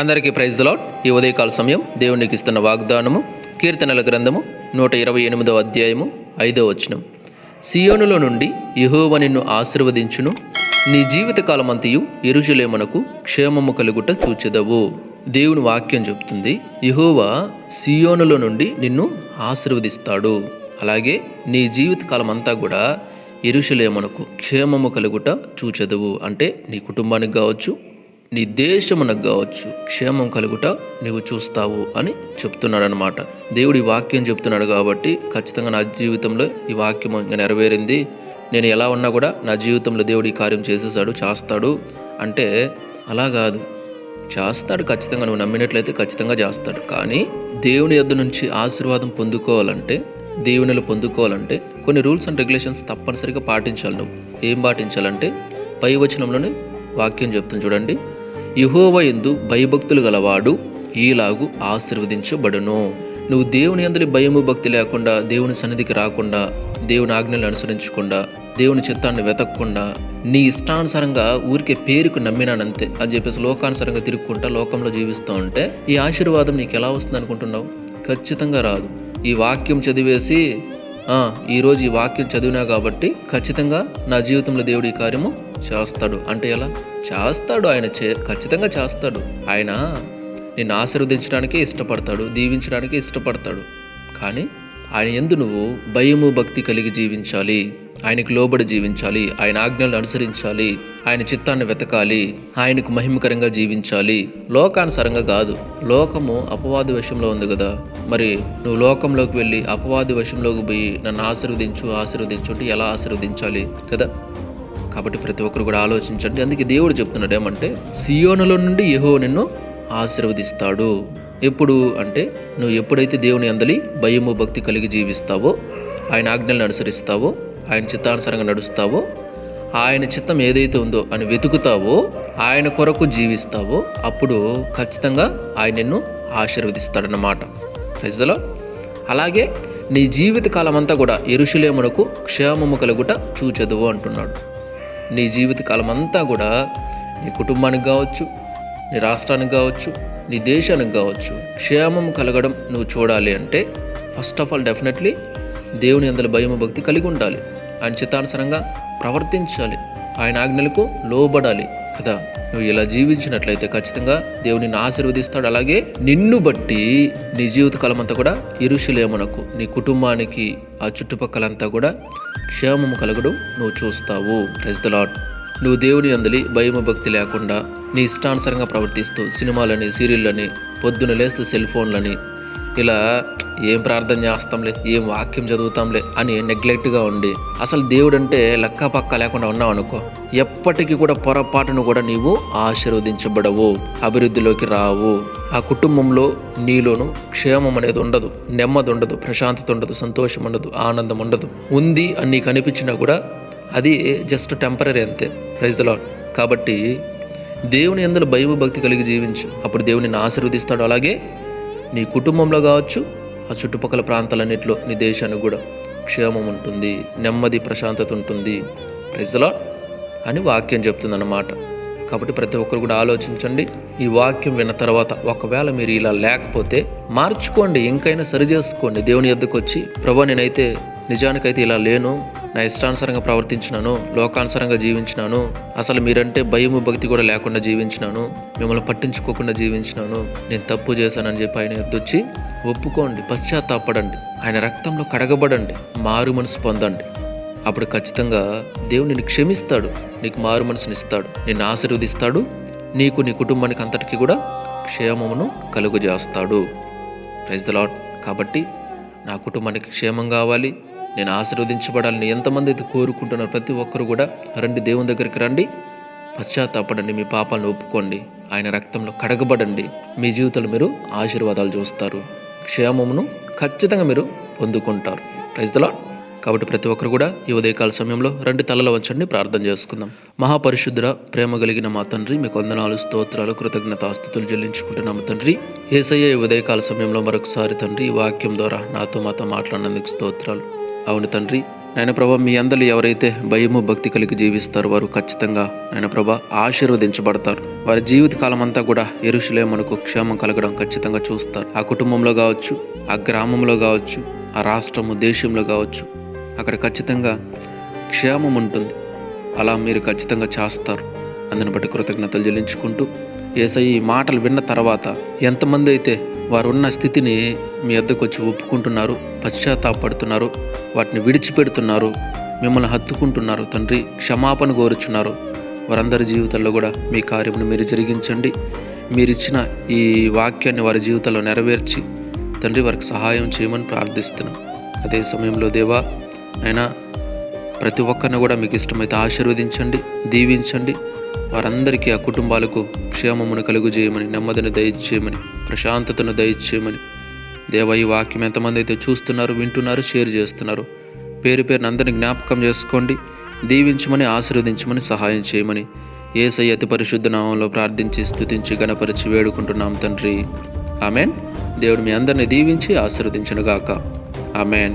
అందరికీ ప్రైజ్ దలాట్ ఈ ఉదయకాల సమయం దేవునికి ఇస్తున్న వాగ్దానము కీర్తనల గ్రంథము నూట ఇరవై ఎనిమిదవ అధ్యాయము ఐదవ వచనం. సియోనులో నుండి యహోవ నిన్ను ఆశీర్వదించును. నీ జీవితకాలమంతయు ఎరుషులేమనకు క్షేమము కలుగుట చూచెదవు. దేవుని వాక్యం చెప్తుంది యహోవ సియోనులో నుండి నిన్ను ఆశీర్వదిస్తాడు. అలాగే నీ జీవితకాలం అంతా కూడా ఎరుషులేమనకు క్షేమము కలుగుట చూచెదవు. అంటే నీ కుటుంబానికి కావచ్చు నీ దేశమునకు కావచ్చు క్షేమం కలుగుట నీవు చూస్తావు అని చెప్తున్నాడనమాట దేవుడు దేవుడి వాక్యం చెప్తున్నాడు కాబట్టి ఖచ్చితంగా నా జీవితంలో ఈ వాక్యం ఇంకా నెరవేరింది. నేను ఎలా ఉన్నా కూడా నా జీవితంలో దేవుడి కార్యం చేసేసాడు చేస్తాడు. అంటే అలా కాదు. చేస్తాడు ఖచ్చితంగా నువ్వు నమ్మినట్లయితే ఖచ్చితంగా చేస్తాడు. కానీ దేవుని యొద్ నుంచి ఆశీర్వాదం పొందుకోవాలంటే దేవునిలో పొందుకోవాలంటే కొన్ని రూల్స్ అండ్ రెగ్యులేషన్స్ తప్పనిసరిగా పాటించాలి నువ్వు. ఏం పాటించాలంటే పై వచనంలోనే వాక్యం చెప్తుంది చూడండి. యహోవ ఎందు భయభక్తులు గలవాడు ఈలాగు ఆశీర్వదించబడును. నువ్వు దేవుని అందరి భయము భక్తి లేకుండా దేవుని సన్నిధికి రాకుండా దేవుని ఆజ్ఞలు అనుసరించకుండా దేవుని చిత్తాన్ని వెతకకుండా నీ ఇష్టానుసారంగా ఊరికే పేరుకు నమ్మినానంతే అని చెప్పేసి లోకానుసారంగా తిరుగుకుంటా లోకంలో జీవిస్తూ ఉంటే ఈ ఆశీర్వాదం నీకు ఎలా వస్తుంది అనుకుంటున్నావు? ఖచ్చితంగా రాదు. ఈ వాక్యం చదివేసి ఈరోజు ఈ వాక్యం చదివినా కాబట్టి ఖచ్చితంగా నా జీవితంలో దేవుడి ఈ కార్యము చేస్తాడు. అంటే ఎలా? చేస్తాడు ఆయన చే ఖచ్చితంగా చేస్తాడు. ఆయన నిన్ను ఆశీర్వదించడానికే ఇష్టపడతాడు దీవించడానికి ఇష్టపడతాడు. కానీ ఆయన ఎందు నువ్వు భయము భక్తి కలిగి జీవించాలి. ఆయనకు లోబడి జీవించాలి. ఆయన ఆజ్ఞలను అనుసరించాలి. ఆయన చిత్తాన్ని వెతకాలి. ఆయనకు మహిమకరంగా జీవించాలి. లోకానుసారంగా కాదు. లోకము అపవాది వశంలో ఉంది కదా. మరి నువ్వు లోకంలోకి వెళ్ళి అపవాది వశంలోకి పోయి నన్ను ఆశీర్వదించు ఆశీర్వదించు అంటే ఎలా ఆశీర్వదించాలి కదా? కాబట్టి ప్రతి ఒక్కరు కూడా ఆలోచించండి. అందుకే దేవుడు చెప్తున్నాడు ఏమంటే సియోనులో నుండి యహో నిన్ను ఆశీర్వదిస్తాడు. ఎప్పుడు అంటే నువ్వు ఎప్పుడైతే దేవుని అందలి భయము భక్తి కలిగి జీవిస్తావో ఆయన ఆజ్ఞలను అనుసరిస్తావో ఆయన చిత్తానుసారంగా నడుస్తావో ఆయన చిత్తం ఏదైతే ఉందో అని వెతుకుతావో ఆయన కొరకు జీవిస్తావో అప్పుడు ఖచ్చితంగా ఆయన నిన్ను ఆశీర్వదిస్తాడన్నమాట. ప్రజలో అలాగే నీ జీవిత కాలం అంతా కూడా ఎరుషులేమునకు క్షేమము కలుగుట చూచెదువు అంటున్నాడు. నీ జీవితకాలం అంతా కూడా నీ కుటుంబానికి కావచ్చు నీ రాష్ట్రానికి కావచ్చు నీ దేశానికి కావచ్చు క్షేమం కలగడం నువ్వు చూడాలి అంటే ఫస్ట్ ఆఫ్ ఆల్ డెఫినెట్లీ దేవుని అందరి భయము భక్తి కలిగి ఉండాలి. ఆయన చిత్తానుసరంగా ప్రవర్తించాలి. ఆయన ఆజ్ఞలకు లోబడాలి. కదా. నువ్వు ఇలా జీవించినట్లయితే ఖచ్చితంగా దేవుని నిన్ను ఆశీర్వదిస్తాడు. అలాగే నిన్ను బట్టి నీ జీవితకాలం అంతా కూడా ఇరుషులేమునకు నీ కుటుంబానికి ఆ చుట్టుపక్కలంతా కూడా క్షేమము కలగడం నువ్వు చూస్తావు. ప్రెజ్ ద నువ్వు దేవుని అందలి భయము భక్తి లేకుండా నీ ఇష్టానుసారంగా ప్రవర్తిస్తూ సినిమాలని సీరియళ్ళని పొద్దున లేస్తూ సెల్ ఫోన్లని ఇలా ఏం ప్రార్థన చేస్తాంలే ఏం వాక్యం చదువుతాంలే అని నెగ్లెక్ట్గా ఉండి అసలు దేవుడు అంటే లెక్క పక్క లేకుండా ఉన్నావు అనుకో ఎప్పటికీ కూడా పొరపాటును కూడా నీవు ఆశీర్వదించబడవు అభివృద్ధిలోకి రావు. ఆ కుటుంబంలో నీలోను క్షేమం అనేది ఉండదు నెమ్మది ఉండదు ప్రశాంతత ఉండదు సంతోషం ఉండదు ఆనందం ఉండదు. ఉంది అని నీకు అనిపించినా కూడా అది జస్ట్ టెంపరీ అంతే ప్రైజ్ ద లాడ్ కాబట్టి దేవుని ఎందులో భయభక్తి భక్తి కలిగి జీవించు. అప్పుడు దేవుని ఆశీర్వదిస్తాడు అలాగే నీ కుటుంబంలో కావచ్చు ఆ చుట్టుపక్కల ప్రాంతాలన్నింటిలో నీ దేశానికి కూడా క్షేమం ఉంటుంది నెమ్మది ప్రశాంతత ఉంటుంది. ప్రజలా అని వాక్యం చెప్తుందన్నమాట. కాబట్టి ప్రతి ఒక్కరు కూడా ఆలోచించండి. ఈ వాక్యం విన్న తర్వాత ఒకవేళ మీరు ఇలా లేకపోతే మార్చుకోండి. ఇంకైనా సరి చేసుకోండి దేవుని ఎద్దుకు వచ్చి ప్రభా నేనైతే నిజానికైతే ఇలా లేను. నా ఇష్టానుసారంగా ప్రవర్తించినాను లోకానుసారంగా జీవించినాను. అసలు మీరంటే భయము భక్తి కూడా లేకుండా జీవించినాను. మిమ్మల్ని పట్టించుకోకుండా జీవించినాను. నేను తప్పు చేశానని చెప్పి ఆయన ఎద్దొచ్చి ఒప్పుకోండి పశ్చాత్తాపడండి. ఆయన రక్తంలో కడగబడండి మారు మనసు పొందండి. అప్పుడు ఖచ్చితంగా దేవుడు నిన్ను క్షమిస్తాడు నీకు మారు మనసుని ఇస్తాడు నిన్ను ఆశీర్వదిస్తాడు నీకు నీ కుటుంబానికి అంతటికి కూడా క్షేమమును కలుగజేస్తాడు. ప్రైజ్ ద లాడ్ కాబట్టి నా కుటుంబానికి క్షేమం కావాలి నేను ఆశీర్వదించబడాలని ఎంతమంది అయితే కోరుకుంటున్నారో ప్రతి ఒక్కరు కూడా రండి దేవుని దగ్గరికి రండి. పశ్చాత్తాపడండి మీ పాపాలను ఒప్పుకోండి. ఆయన రక్తంలో కడగబడండి. మీ జీవితంలో మీరు ఆశీర్వాదాలు చూస్తారు. క్షేమమును ఖచ్చితంగా మీరు పొందుకుంటారు. ప్రైజ్లా కాబట్టి ప్రతి ఒక్కరు కూడా ఈ ఉదయకాల సమయంలో రెండు తలల వంచండి ప్రార్థన చేసుకుందాం. మహాపరిశుద్ధుడ ప్రేమ కలిగిన మా తండ్రి మీకు వందనాలు స్తోత్రాలు కృతజ్ఞతాస్తుతులు చెల్లించుకుంటున్నాము తండ్రి. ఏసయ్య ఈ ఉదయకాల సమయంలో మరొకసారి తండ్రి ఈ వాక్యం ద్వారా నాతో మాతో మాట్లాడినందుకు స్తోత్రాలు. అవును తండ్రి. నాయన ప్రభ మీ అందరు ఎవరైతే భయము భక్తి కలిగి జీవిస్తారో వారు ఖచ్చితంగా నాయన ప్రభ ఆశీర్వదించబడతారు. వారి జీవిత కాలం అంతా కూడా ఎరుషులే మనకు క్షేమం కలగడం ఖచ్చితంగా చూస్తారు. ఆ కుటుంబంలో కావచ్చు ఆ గ్రామంలో కావచ్చు ఆ రాష్ట్రము దేశంలో కావచ్చు అక్కడ ఖచ్చితంగా క్షేమం ఉంటుంది. అలా మీరు ఖచ్చితంగా చేస్తారు. అందుని బట్టి కృతజ్ఞతలు చెల్లించుకుంటూ ఏసై ఈ మాటలు విన్న తర్వాత ఎంతమంది అయితే వారు ఉన్న స్థితిని మీ వద్దకు వచ్చి ఒప్పుకుంటున్నారు పశ్చాత్తాపడుతున్నారు వాటిని విడిచిపెడుతున్నారు మిమ్మల్ని హత్తుకుంటున్నారు తండ్రి క్షమాపణ కోరుచున్నారు. వారందరి జీవితాల్లో కూడా మీ కార్యమును మీరు జరిగించండి. మీరిచ్చిన ఈ వాక్యాన్ని వారి జీవితంలో నెరవేర్చి తండ్రి వారికి సహాయం చేయమని ప్రార్థిస్తున్నాం. అదే సమయంలో దేవా అయినా ప్రతి ఒక్కరిని కూడా మీకు ఇష్టమైతే ఆశీర్వదించండి దీవించండి. వారందరికీ ఆ కుటుంబాలకు క్షేమమును కలుగు చేయమని నెమ్మదిని దయచేయమని ప్రశాంతతను దయచేయమని దేవ ఈ వాక్యం ఎంతమంది అయితే చూస్తున్నారు వింటున్నారు షేర్ చేస్తున్నారు. పేరు పేరుని అందరిని జ్ఞాపకం చేసుకోండి. దీవించమని ఆశీర్వదించమని సహాయం చేయమని. ఏసై అతి పరిశుద్ధ నామంలో ప్రార్థించి స్థుతించి గణపరిచి వేడుకుంటున్నాం తండ్రి. ఆమెన్. దేవుడు మీ అందరిని దీవించి ఆశీర్వదించునుగాక. ఆమెన్.